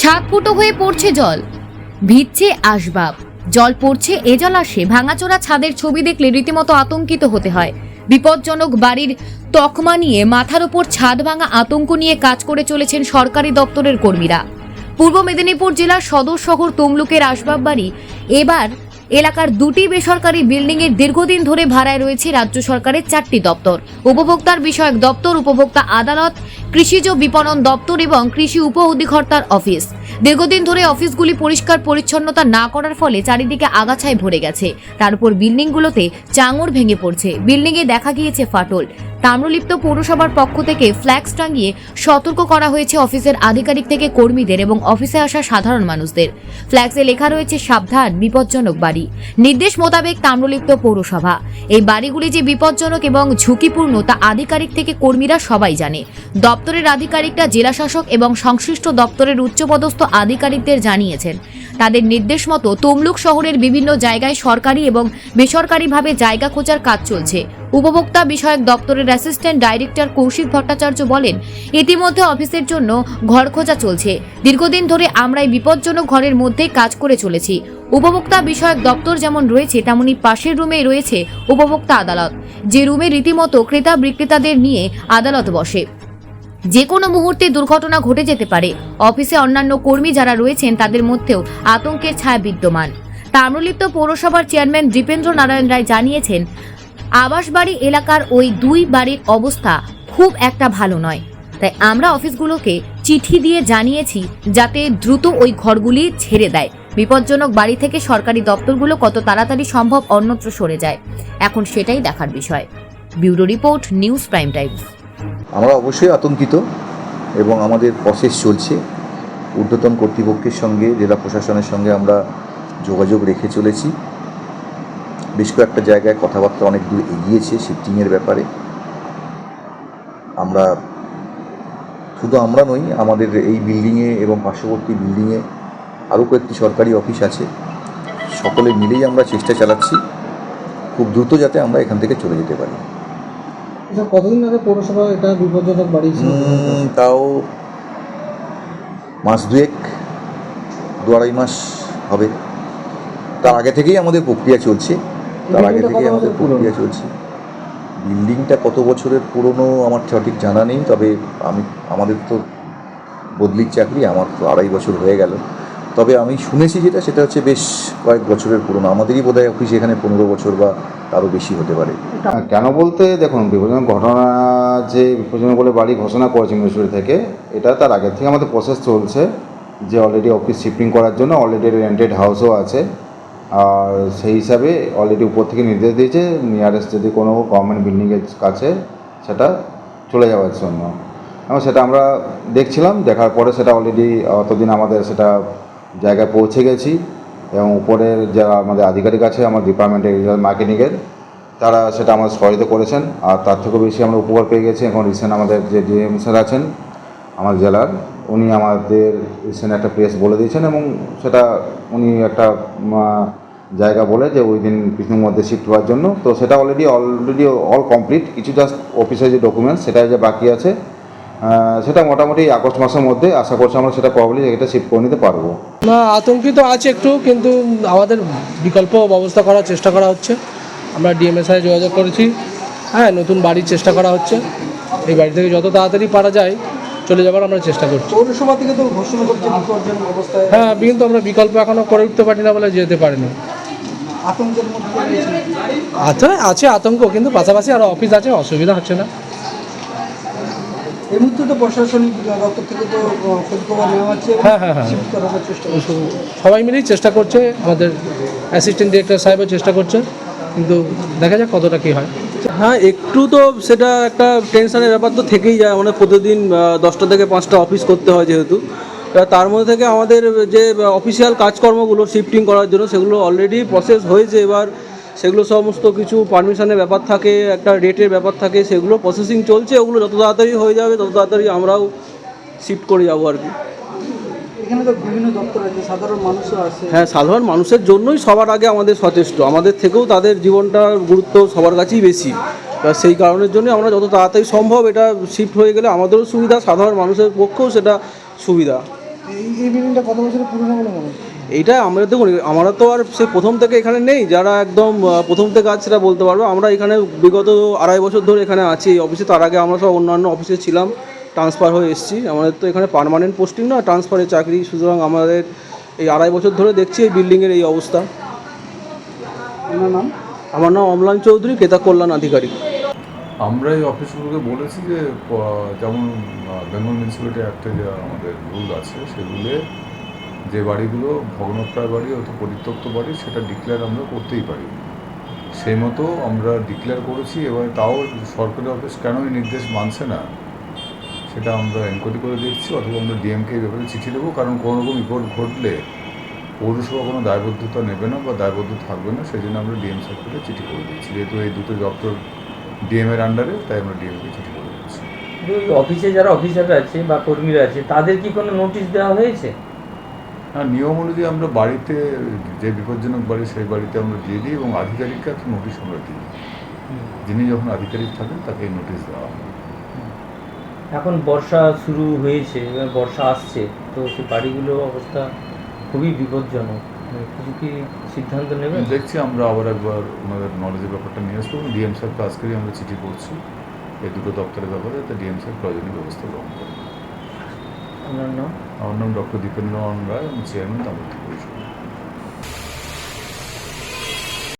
ছাদ ফুটো হয়ে পড়ছে জল। ভিজছে আসবাব। জল পড়ছে এ আসে ভাঙাচোরা ছাদের ছবি দেখলে রীতিমতো আতঙ্কিত হতে হয়। বিপজ্জনক বাড়ির তকমা নিয়ে মাথার উপর ছাদ ভাঙা আতঙ্ক নিয়ে কাজ করে চলেছেন সরকারি দপ্তরের কর্মীরা। পূর্ব মেদিনীপুর জেলার সদর শহর তমলুকের আসবাব বাড়ি এবার এলাকার দুটি বেসরকারি বিল্ডিংয়ের দীর্ঘদিন ধরে ভাড়ায় রয়েছে রাজ্য সরকারের চারটি দপ্তর। উপভোক্তার বিষয়ক দপ্তর, উপভোক্তা আদালত, কৃষিজ বিপণন দপ্তর এবং কৃষি উপ অধিকর্তার অফিস। দীর্ঘদিন ধরে অফিসগুলি পরিষ্কার পরিচ্ছন্নতা না করার ফলে চারিদিকে আগাছায় ভরে গেছে। তার উপর বিল্ডিংগুলোতে চাঙড় ভেঙে পড়ছে। বিল্ডিংয়ে দেখা গিয়েছে ফাটল। তাম্রলিপ্ত পৌরসভার পক্ষ থেকে ফ্ল্যাক্স টাঙিয়ে সতর্ক করা হয়েছে অফিসের আধিকারিক থেকে কর্মীদের এবং অফিসে আসা সাধারণ মানুষদের। ফ্ল্যাক্সে লেখা রয়েছে, সাবধান, বিপজ্জনক বাড়ি। নির্দেশ মোতাবেক তাম্রলিপ্ত পৌরসভা। এই বাড়িগুলি যে বিপজ্জনক এবং ঝুঁকিপূর্ণ তা আধিকারিক থেকে কর্মীরা সবাই জানে। দপ্তরের আধিকারিকরা জেলাশাসক এবং সংশ্লিষ্ট দপ্তরের উচ্চপদস্থ আধিকারিকদের জানিয়েছেন। তাদের নির্দেশ মতো তমলুক শহরের বিভিন্ন জায়গায় সরকারি এবং বেসরকারিভাবে জায়গা খোঁজার কাজ চলছে। উপভোক্তা বিষয়ক দপ্তরের অ্যাসিস্ট্যান্ট ডাইরেক্টর কৌশিক ভট্টাচার্য বলেন, ইতিমধ্যে অফিসের জন্য ঘর খোঁজা চলছে। দীর্ঘদিন ধরে আমরা এই বিপজ্জনক ঘরের মধ্যেই কাজ করে চলেছি। উপভোক্তা বিষয়ক দপ্তর যেমন রয়েছে, তেমনি পাশের রুমেই রয়েছে উপভোক্তা আদালত। যে রুমে রীতিমতো ক্রেতা বিক্রেতাদের নিয়ে আদালত বসে। যে কোনো মুহূর্তে দুর্ঘটনা ঘটে যেতে পারে। অফিসে অন্যান্য কর্মী যারা রয়েছেন, তাদের মধ্যেও আতঙ্কের ছায়া বিদ্যমান। তাম্রলিপ্ত পৌরসভার চেয়ারম্যান দীপেন্দ্র নারায়ণ রায় জানিয়েছেন আবাসবাড়ি এলাকার ওই দুই বাড়ির অবস্থা খুব একটা ভালো নয়। তাই আমরা অফিসগুলোকে চিঠি দিয়ে জানিয়েছি যাতে দ্রুত ওই ঘরগুলি ছেড়ে দেয়। বিপজ্জনক বাড়ি থেকে সরকারি দপ্তরগুলো কত তাড়াতাড়ি সম্ভব অন্যত্র সরে যায়। এখন সেটাই দেখার বিষয়। Bureau report, news prime times আমরা অবশ্যই আতঙ্কিত এবং আমাদের প্রসেস চলছে। ঊর্ধ্বতন কর্তৃপক্ষের সঙ্গে, জেলা প্রশাসনের সঙ্গে আমরা যোগাযোগ রেখে চলেছি। বেশ কয়েকটা জায়গায় কথাবার্তা অনেক দূর এগিয়েছে শিফটিংয়ের ব্যাপারে। আমরা শুধু আমরা নই আমাদের এই বিল্ডিংয়ে এবং পার্শ্ববর্তী বিল্ডিংয়ে আরও কয়েকটি সরকারি অফিস আছে। সকলে মিলেই আমরা চেষ্টা চালাচ্ছি খুব দ্রুত যাতে আমরা এখান থেকে চলে যেতে পারি। আচ্ছা কতদিন আগে পৌরসভা এটা বিপজ্জনক বাড়ি ছিল উম, তাও মাস দুয়েক দু আড়াই মাস হবে। তার আগে থেকেই আমাদের প্রক্রিয়া চলছে। তার আগে থেকে আমাদের প্রক্রিয়া চলছে। বিল্ডিংটা কত বছরের পুরনো আমার সঠিক জানা নেই তবে আমি আমাদের তো বদলির চাকরি আমার তো আড়াই বছর হয়ে গেল। তবে আমি শুনেছি যেটা সেটা হচ্ছে বেশ কয়েক বছরের পুরনো। আমাদেরই বোধহয় অফিস এখানে পনেরো বছর বা তারও বেশি হতে পারে। হ্যাঁ, কেন বলতে দেখুন বিপজ্জনক ঘটনা যে বিপজ্জনক বলে বাড়ি ঘোষণা করেছে মিউনিসিপ্যালিটি থেকে এটা তার আগের থেকে আমাদের প্রসেস চলছে। যে অলরেডি অফিস শিফটিং করার জন্য অলরেডি রেন্টেড হাউসও আছে। আর সেই হিসাবে অলরেডি উপর থেকে নির্দেশ দিয়েছে নিয়ারেস্ট যদি কোনো গভর্নমেন্ট বিল্ডিংয়ের কাছে সেটা চলে যাওয়ার জন্য। এবং সেটা আমরা দেখছিলাম, দেখার পরে সেটা অলরেডি অতদিন আমাদের সেটা জায়গায় পৌঁছে গেছি। এবং উপরের যারা আমাদের আধিকারিক আছে, আমার ডিপার্টমেন্টের মার্কেটিংয়ের তারা সেটা আমাদের সহায়তা করেছেন। আর তার থেকেও বেশি আমরা উপকার পেয়ে গেছি। এখন রিসেন্ট আমাদের যে ডিএম স্যার আছেন, আমার জেলার, উনি আমাদের রিসেন্ট একটা প্লেস বলে দিয়েছেন এবং সেটা উনি একটা জায়গা বলে যে ওই দিন কিছুর মধ্যে শিফট হওয়ার জন্য। তো সেটা অলরেডি অলরেডি অল কমপ্লিট কিছু জাস্ট অফিসের যে ডকুমেন্টস সেটা যে বাকি আছে সেটা মোটামুটি আগস্ট মাসের মধ্যে আশা করছি আমরা সেটা প্রবলি এটা শিফট করে নিতে পারব। না আতঙ্কিত আছে একটু কিন্তু আমাদের বিকল্প ব্যবস্থা করার চেষ্টা করা হচ্ছে। আমরা ডিএমএস সাথে যোগাযোগ করেছি। হ্যাঁ নতুন বাড়ির চেষ্টা করা হচ্ছে। এই বাড়ি থেকে যত তাড়াতাড়ি পারা যায় চলে যাবার আমরা চেষ্টা করছি। পৌরসভা থেকে তো ঘোষণা করছে হ্যাঁ কিন্তু আমরা বিকল্প এখনও করে উঠতে পারি না বলে যেতে পারিনি। আতঙ্কের মধ্যে আছে আতঙ্ক কিন্তু পাশাপাশি আর অফিস আছে অসুবিধা হচ্ছে না। এই মুহূর্তে তো প্রশাসনিক দপ্তর থেকে তো খোঁজ নেওয়া হচ্ছে হ্যাঁ, হ্যাঁ, হ্যাঁ। চেষ্টা সবাই মিলেই চেষ্টা করছে আমাদের অ্যাসিস্ট্যান্ট ডিরেক্টর সাহেবও চেষ্টা করছে কিন্তু দেখা যাক কতটা কী হয়। হ্যাঁ একটু তো সেটা একটা টেনশনের ব্যাপার তো থেকেই যায় মানে প্রতিদিন দশটা থেকে পাঁচটা অফিস করতে হয় যেহেতু। তার মধ্যে থেকে আমাদের যে অফিসিয়াল কাজকর্মগুলো শিফটিং করার জন্য সেগুলো অলরেডি প্রসেস হয়েছে এবার। সেগুলো সমস্ত কিছু পারমিশনের ব্যাপার থাকে একটা রেটের ব্যাপার থাকে সেগুলো প্রসেসিং চলছে। ওগুলো যত তাড়াতাড়ি হয়ে যাবে তত তাড়াতাড়ি আমরাও শিফট করে যাব আর কি। এখানে তো বিভিন্ন দপ্তর আছে সাধারণ মানুষও আছে। হ্যাঁ সাধারণ মানুষের জন্যই সবার আগে আমাদের সচেষ্ট। আমাদের থেকেও তাদের জীবনটার গুরুত্ব সবার কাছেই বেশি। সেই কারণের জন্য আমরা যত তাড়াতাড়ি সম্ভব এটা শিফট হয়ে গেলে আমাদেরও সুবিধা সাধারণ মানুষের পক্ষেও সেটা সুবিধা। এই এই বিল্ডিংটা কত বছরের পুরনো বলে মনে হয়? এইটা আমরা দেখুন আমরা তো আর সে প্রথম থেকে এখানে নেই যারা একদম প্রথম থেকে আছে সেটা বলতে পারব। আমরা এখানে বিগত আড়াই বছর ধরে এখানে আছি এই অফিসে তার আগে আমরা সব অন্যান্য অফিসে ছিলাম ট্রান্সফার হয়ে এসেছি। আমাদের তো এখানে পার্মানেন্ট পোস্টিং না ট্রান্সফারের চাকরি। সুতরাং আমাদের এই আড়াই বছর ধরে দেখছি এই বিল্ডিংয়ের এই অবস্থা। আপনার নাম? আমার নাম অমলান চৌধুরী ক্রেতা কল্যাণ আধিকারিক। আমরা এই অফিসগুলোকে বলেছি যে যেমন বেঙ্গল মিউনিসিপ্যালিটি অ্যাক্টে যে আমাদের রুল আছে, সেগুলো যে বাড়িগুলো ভগ্নপ্রায় বাড়ি অথবা পরিত্যক্ত বাড়ি, সেটা ডিক্লেয়ার আমরা করতেই পারি। সেই মতো আমরা ডিক্লেয়ার করেছি এবং তাও সরকারি অফিস কেন এই নির্দেশ মানছে না, সেটা আমরা এনকোয়ারি করে দেখছি, অথবা আমরা ডিএমকে এই ব্যাপারে চিঠি দেবো কারণ কোনো রকম রিপোর্ট ঘটলে পৌরসভা কোনো দায়বদ্ধতা নেবে না বা দায়বদ্ধ থাকবে না সেই জন্য আমরা ডিএম সার্কুলে চিঠি করে দিচ্ছি। যেহেতু এই দুটো দপ্তর ডিএম এর আন্ডারে তাই আমরা ডিএমকে চিঠি করে দিচ্ছি কিন্তু অফিসে যারা অফিসাররা আছে বা কর্মীরা আছে তাদের কি কোনো নোটিশ দেওয়া হয়েছে? হ্যাঁ নিয়ম অনুযায়ী আমরা বাড়িতে যে বিপজ্জনক বাড়ি সেই বাড়িতে আমরা দিয়ে দিই এবং আধিকারিককে একটা নোটিশ আমরা দিই। যিনি যখন আধিকারিক থাকেন তাকে নোটিশ দেওয়া হয়। এখন বর্ষা শুরু হয়েছে এবার বর্ষা আসছে তো সেই বাড়িগুলোর অবস্থা খুবই বিপজ্জনক। কিছু কি সিদ্ধান্ত নেবেন দেখছি আমরা আবার একবার ওনাদের নলেজের ব্যাপারটা নিয়ে আসব। ডিএম কাজ করেই আমরা চিঠি পড়ছি এই দুটো দপ্তরের ব্যাপারে তো ডিএম স্যার প্রয়োজনীয় ব্যবস্থা গ্রহণ করবেন আমার নাম? আমার নাম ডক্টর দীপেন্দ্র রায় আমি চেয়ারম্যান তামিল পরিষদ